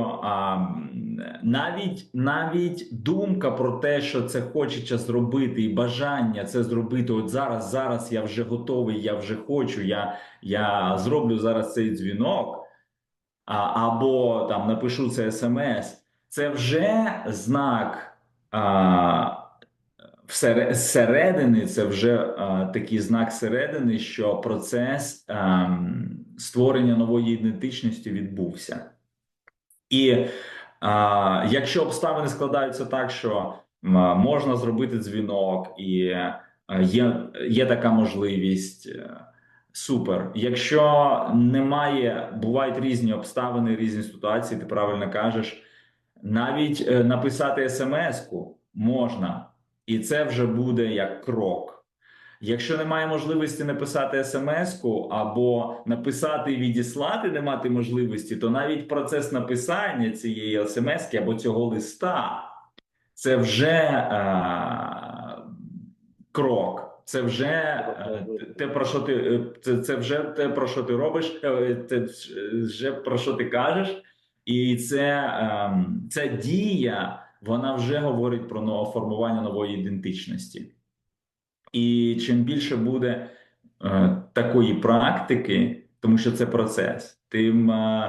а, навіть навіть думка про те, що це хочеться зробити, і бажання це зробити. От зараз, зараз я вже готовий, я вже хочу. Я, я зроблю зараз цей дзвінок, а, або там напишу це смс. Це вже знак. А, зсередини це вже а, такий знак середини, що процес ем, створення нової ідентичності відбувся. І а, якщо обставини складаються так, що можна зробити дзвінок, і е, є, є така можливість. е, Супер. Якщо немає, бувають різні обставини, різні ситуації, ти правильно кажеш. Навіть е, написати смс-ку можна, і це вже буде як крок. Якщо немає можливості написати смс-ку або написати і відіслати, не мати можливості, то навіть процес написання цієї смс-ки або цього листа це вже е, крок. Це вже е, те, про що ти е, це, це вже те, про що ти робиш, е, це вже про що ти кажеш, і це, ем, ця дія вона вже говорить про формування нової ідентичності. І чим більше буде е, такої практики, тому що це процес, тим е,